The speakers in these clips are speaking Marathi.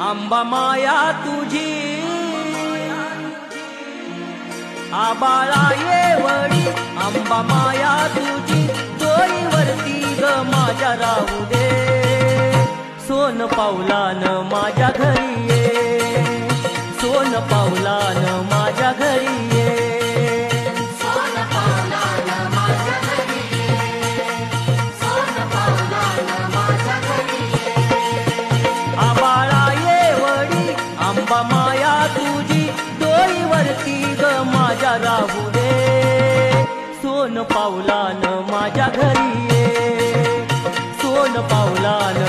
आंबा माया तुझी. आबाळा येवडी आंबा माया तुझी. डोईवरती ग माझ्या राहू दे. सोन पावलान माझ्या घरी ये. तुझी डोईवरती ग माझ्या राहू दे सोन पावलान माझ्या घरी ये. सोन पावलान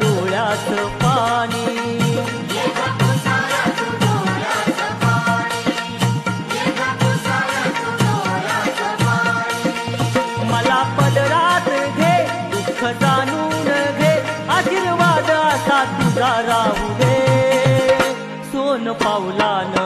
डोळ्यात पाणी. मला पदरात घे दुःख जाणून घे. आशीर्वाद असा तुझा राहू दे. सोन पावला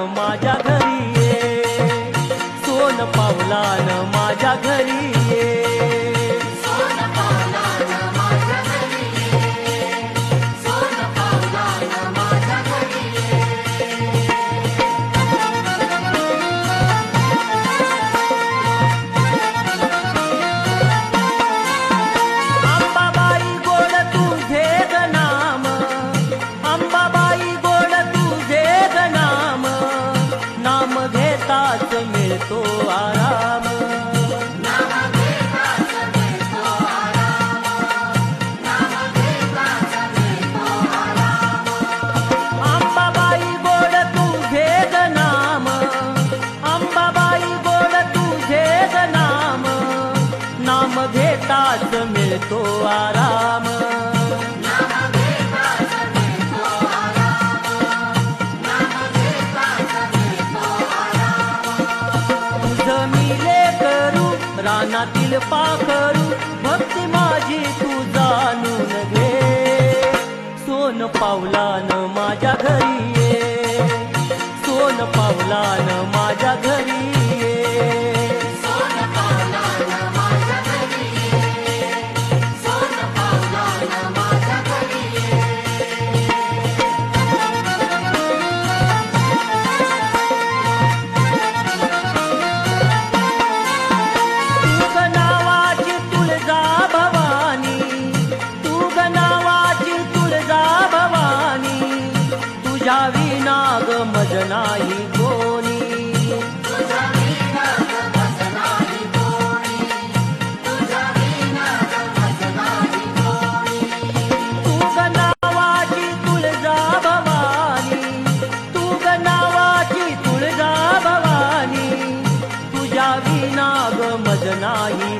मिळतो आराम. जमिले मी करू रानातील पाखरू भक्ती माझी तू जाणून घे. सोन पावलान माझ्या घरी ये. सोन पावलान नाही